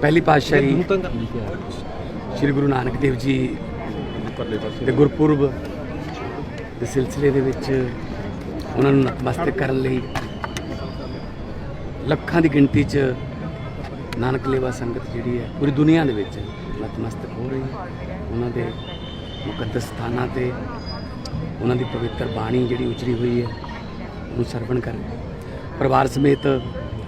ਪਹਿਲੀ ਪਾਤਸ਼ਾਹੀ ਸ੍ਰੀ ਗੁਰੂ ਨਾਨਕ ਦੇਵ ਜੀ ਦੇ ਗੁਰਪੁਰਬ ਦੇ ਸਿਲਸਿਲੇ ਦੇ ਵਿੱਚ ਉਹਨਾਂ ਨੂੰ ਨਤਮਸਤਕ ਕਰਨ ਲਈ ਲੱਖਾਂ ਦੀ ਗਿਣਤੀ 'ਚ ਨਾਨਕ ਲੇਵਾ ਸੰਗਤ ਜਿਹੜੀ ਹੈ ਪੂਰੀ ਦੁਨੀਆ ਦੇ ਵਿੱਚ ਨਤਮਸਤਕ ਹੋ ਰਹੀ ਹੈ। ਉਹਨਾਂ ਦੇ ਮੁਕੱਦਸ ਸਥਾਨਾਂ ਤੇ ਉਹਨਾਂ ਦੀ ਪਵਿੱਤਰ ਬਾਣੀ ਜਿਹੜੀ ਉਚਰੀ ਹੋਈ ਹੈ ਉਹਨੂੰ ਸਰਵਣ ਕਰਨ ਪਰਿਵਾਰ ਸਮੇਤ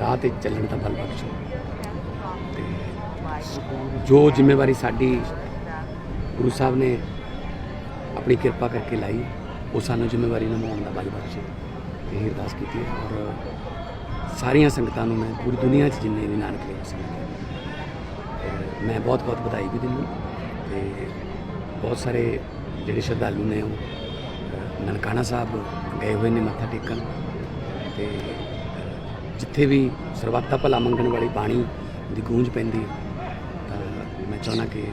ਰਾਹ ਤੇ ਚੱਲਣ ਦਾ ਬਲ ਬਖਸ਼ੋ। ਤੇ ਜੋ ਜ਼ਿੰਮੇਵਾਰੀ ਸਾਡੀ ਗੁਰੂ ਸਾਹਿਬ ਨੇ ਆਪਣੀ ਕਿਰਪਾ ਕਰਕੇ ਲਾਈ, ਉਹ ਸਾਨੂੰ ਜ਼ਿੰਮੇਵਾਰੀ ਨਿਭਾਉਣ ਦਾ ਬਲ ਬਖਸ਼ੇ। ਤੇ ਇਹ ਅਰਦਾਸ ਕੀਤੀ ਹੈ ਔਰ ਸਾਰੀਆਂ ਸੰਗਤਾਂ ਨੂੰ ਮੈਂ ਪੂਰੀ ਦੁਨੀਆ 'ਚ ਜਿੰਨੇ ਵੀ ਨਾਨਕ ਲੇਵਾ ਸੰਗਤ ਮੈਂ ਬਹੁਤ ਬਹੁਤ ਵਧਾਈ ਵੀ ਦਿੰਦਾ। ਤੇ ਬਹੁਤ ਸਾਰੇ ਜਿਹੜੇ ਸ਼ਰਧਾਲੂ ਨੇ ਉਹ ਨਨਕਾਣਾ ਸਾਹਿਬ ਗਏ ਹੋਏ ਨੇ ਮੱਥਾ ਟੇਕਣ। ਤੇ ਜਿੱਥੇ ਵੀ ਸਰਬੱਤਾ ਭਲਾ ਮੰਗਣ ਵਾਲੀ ਬਾਣੀ ਦੀ ਗੂੰਜ ਪੈਂਦੀ ਹੈ ਤਾਂ ਮੈਂ ਚਾਹੁੰਦਾ ਕਿ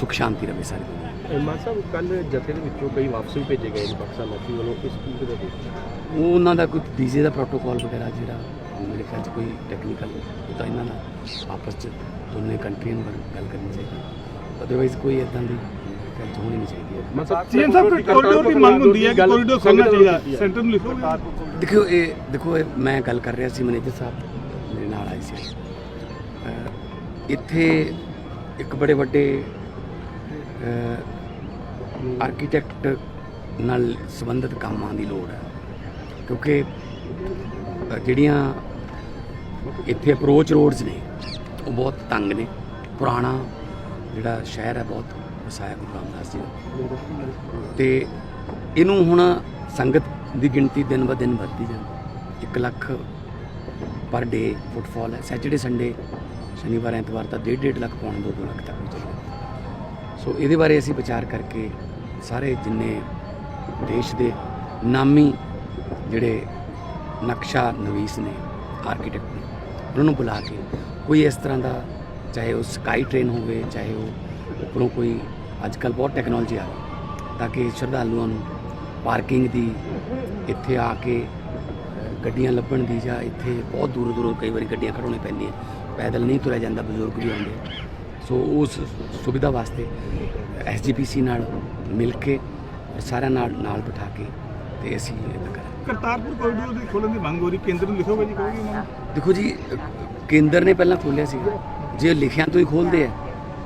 ਸੁਖ ਸ਼ਾਂਤੀ ਰਵੇ ਸਾਰੀ ਦੁਨੀਆ 'ਚ। ਮਾਨ ਸਾਹਿਬ ਕੱਲ ਜਥੇ ਦੇ ਵਿੱਚੋਂ ਕਈ ਵਾਪਸ ਵੀ ਭੇਜੇ ਗਏ ਨੇ ਪਾਕਿਸਤਾਨ ਨੌਕਰੀ ਵੱਲੋਂ ਇਸ ਚੀਜ਼ ਦੇ ਵਿੱਚ? ਉਹ ਉਹਨਾਂ ਦਾ ਕੋਈ ਵੀਜ਼ੇ ਦਾ ਪ੍ਰੋਟੋਕਾਲ ਵਗੈਰਾ ਜਿਹੜਾ ਮੇਰੇ ਖਿਆਲ 'ਚ ਕੋਈ ਟੈਕਨੀਕਲ ਉਹ ਤਾਂ ਇਹਨਾਂ ਦਾ ਆਪਸ 'ਚ ਦੋਨੇ ਕੰਟਰੀਆਂ ਨੂੰ ਗੱਲ ਕਰਨੀ ਚਾਹੀਦੀ ਅਦਰਵਾਈਜ਼ ਕੋਈ ਇਦਾਂ ਦੀ ਗੱਲ ਹੋਣੀ ਨਹੀਂ ਚਾਹੀਦੀ ਸਾਹਿਬ ਸੀਐਮ ਸਾਹਿਬ ਕੋਰੀਡੋਰ ਦੀ ਮੰਗ ਹੁੰਦੀ ਹੈ ਕਿ ਕੋਰੀਡੋਰ ਖੋਲ੍ਹਣਾ ਚਾਹੀਦਾ ਸੈਂਟਰ ਨੂੰ ਲਿਖੋ। ਦੇਖੋ ਇਹ ਦੇਖੋ ਇਹ ਮੈਂ ਗੱਲ ਕਰ ਰਿਹਾ ਸੀ ਮੈਨੇਜਰ ਸਾਹਿਬ ਮੇਰੇ ਨਾਲ ਆਏ ਸੀ। ਇੱਥੇ ਇੱਕ ਬੜੇ ਵੱਡੇ ਆਰਕੀਟੈਕਟ ਨਾਲ ਸੰਬੰਧਿਤ ਕੰਮਾਂ ਦੀ ਲੋੜ ਹੈ। ਕਿਉਂਕਿ ਜਿਹੜੀਆਂ ਇੱਥੇ ਅਪਰੋਚ ਰੋਡਸ ਨੇ, ਉਹ ਬਹੁਤ ਤੰਗ ਨੇ। ਪੁਰਾਣਾ ਜਿਹੜਾ ਸ਼ਹਿਰ ਹੈ ਬਹੁਤ ਵਸਾਇਆ ਗੁਰੂ ਰਾਮਦਾਸ ਜੀ ਦਾ। ਤੇ ਇਹਨੂੰ ਹੁਣ ਸੰਗਤ ਦੀ ਗਿਣਤੀ ਦਿਨ ਬ ਦਿਨ ਵੱਧਦੀ ਜਾਂਦੀ 1 ਲੱਖ ਪਰ ਡੇ ਫੁੱਟਫਾਲ ਹੈ। ਸੈਚਰਡੇ, ਸੰਡੇ, ਸ਼ਨੀਵਾਰ, ਐਤਵਾਰ ਤਾਂ 1.5 ਲੱਖ ਪੌਣ 2 ਲੱਖ ਤੱਕ ਵੀ ਸੋ ਇਹਦੇ ਬਾਰੇ ਅਸੀਂ ਵਿਚਾਰ ਕਰਕੇ ਸਾਰੇ ਜਿੰਨੇ ਦੇਸ਼ ਦੇ ਨਾਮੀ ਜਿਹੜੇ ਨਕਸ਼ਾ ਨਵੀਸ ਨੇ ਆਰਕੀਟੈਕਟ ਨੇ, ਉਹਨਾਂ ਨੂੰ ਬੁਲਾ ਕੇ ਕੋਈ ਇਸ ਤਰ੍ਹਾਂ ਦਾ ਚਾਹੇ ਉਹ ਸਕਾਈ ਟ੍ਰੇਨ ਹੋਵੇ, ਚਾਹੇ ਉਹ ਉੱਪਰੋਂ ਕੋਈ ਅੱਜ ਕੱਲ੍ਹ ਬਹੁਤ ਟੈਕਨੋਲੋਜੀ ਆ ਗਈ ਤਾਂ ਕਿ ਸ਼ਰਧਾਲੂਆਂ ਨੂੰ ਪਾਰਕਿੰਗ ਦੀ ਇੱਥੇ ਆ ਕੇ ਗੱਡੀਆਂ ਲੱਭਣ ਦੀ ਜਾਂ ਇੱਥੇ ਬਹੁਤ ਦੂਰੋਂ ਦੂਰੋਂ ਕਈ ਵਾਰੀ ਗੱਡੀਆਂ ਖੜਾਉਣੀ ਪੈਂਦੀਆਂ। ਪੈਦਲ ਨਹੀਂ ਤੁਰਿਆ ਜਾਂਦਾ ਬਜ਼ੁਰਗ ਵੀ ਆਉਂਦੇ। ਸੋ ਉਸ ਸੁਵਿਧਾ ਵਾਸਤੇ ਐਸਜੀਪੀਸੀ ਨਾਲ ਮਿਲ ਕੇ ਸਾਰਿਆਂ ਨਾਲ ਨਾਲ ਬਿਠਾ ਕੇ ਤੇ ਅਸੀਂ ਇਹ ਕਰਾਂਗੇ। ਕਰਤਾਰਪੁਰ ਕੋਰੀਡੋਰ ਦੀ ਖੋਲ੍ਹਣ ਦੀ ਮੰਗ ਹੋ ਰਹੀ ਕੇਂਦਰ ਨੂੰ ਲਿਖੋਗੇ ਜੀ ਕਹੋਗੇ ਉਹਨਾਂ ਨੂੰ? ਦੇਖੋ ਜੀ ਕੇਂਦਰ ਨੇ ਪਹਿਲਾਂ ਖੋਲ੍ਹਿਆ ਸੀ ਜੇ ਲਿਖਿਆਂ ਤੋਂ ਹੀ ਖੋਲਦੇ ਆ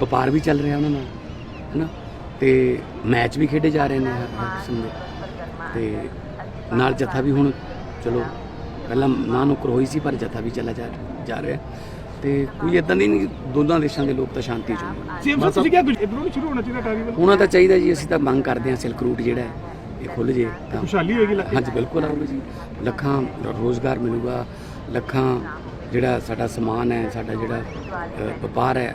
ਵਪਾਰ ਵੀ ਚੱਲ ਰਿਹਾ ਉਹਨਾਂ ਨਾਲ ਹੈਨਾ? ਤੇ ਮੈਚ ਵੀ ਖੇਡੇ ਜਾ ਰਹੇ ਨੇ ਹਰ ਹਰ ਕਿਸਮ ਦੇ। ਤੇ ਨਾਲ ਜਥਾ ਵੀ ਹੁਣ ਚਲੋ ਪਹਿਲਾਂ ਨਾ ਨੁਕਰ ਹੋਈ ਸੀ ਪਰ ਜਥਾ ਵੀ ਚੱਲਾ ਜਾ ਜਾ ਰਿਹਾ। ਤੇ ਕੋਈ ਇਦਾਂ ਦੀ ਨਹੀਂ ਦੋਨਾਂ ਦੇਸ਼ਾਂ ਦੇ ਲੋਕ ਤਾਂ ਸ਼ਾਂਤੀ ਤੁਸੀਂ ਕਿਹਾ ਇਧਰੋਂ ਨਹੀਂ ਸ਼ੁਰੂ ਹੋਣਾ ਚਾਹੀਦਾ ਟਾਰੀਵਲ ਹੋਣਾ ਤਾਂ ਚਾਹੀਦਾ ਜੀ ਅਸੀਂ ਤਾਂ ਮੰਗ ਕਰਦੇ ਹਾਂ ਸਿਲਕ ਰੂਟ ਜਿਹੜਾ ਹੈ ਇਹ ਖੁੱਲ ਜੇ ਤਾਂ। ਖੁਸ਼ਹਾਲੀ ਹੋਏਗੀ 'ਚ। ਹਾਂਜੀ ਬਿਲਕੁਲ ਆਊਗਾ ਜੀ। ਲੱਖਾਂ ਰੋਜ਼ਗਾਰ ਮਿਲੂਗਾ ਲੱਖਾਂ ਜਿਹੜਾ ਸਾਡਾ ਸਮਾਨ ਹੈ ਸਾਡਾ ਜਿਹੜਾ ਵਪਾਰ ਹੈ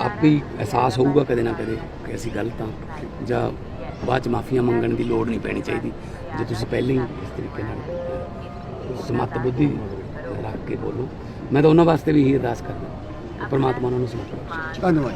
ਆਪੇ ਹੀ ਅਹਿਸਾਸ ਹੋਊਗਾ ਕਦੇ ਨਾ ਕਦੇ ਕਿ ਅਸੀਂ ਗਲਤ ਹਾਂ ਜਾਂ ਬਾਅਦ ਚ ਮਾਫੀਆਂ ਮੰਗਣ ਦੀ ਲੋੜ ਨਹੀਂ ਪੈਣੀ ਚਾਹੀਦੀ। ਜੇ ਤੁਸੀਂ ਪਹਿਲਾਂ ਹੀ ਇਸ ਤਰੀਕੇ ਨਾਲ ਸਮੱਤ ਬੁੱਧੀ ਰੱਖ ਕੇ ਬੋਲੋ। ਮੈਂ ਤਾਂ ਉਹਨਾਂ ਵਾਸਤੇ ਵੀ ਇਹੀ ਅਰਦਾਸ ਕਰਦਾ। ਪਰਮਾਤਮਾ ਉਹਨਾਂ ਨੂੰ ਸਮਰਪਣ ਬਖਸ਼ੇ ਧੰਨਵਾਦ।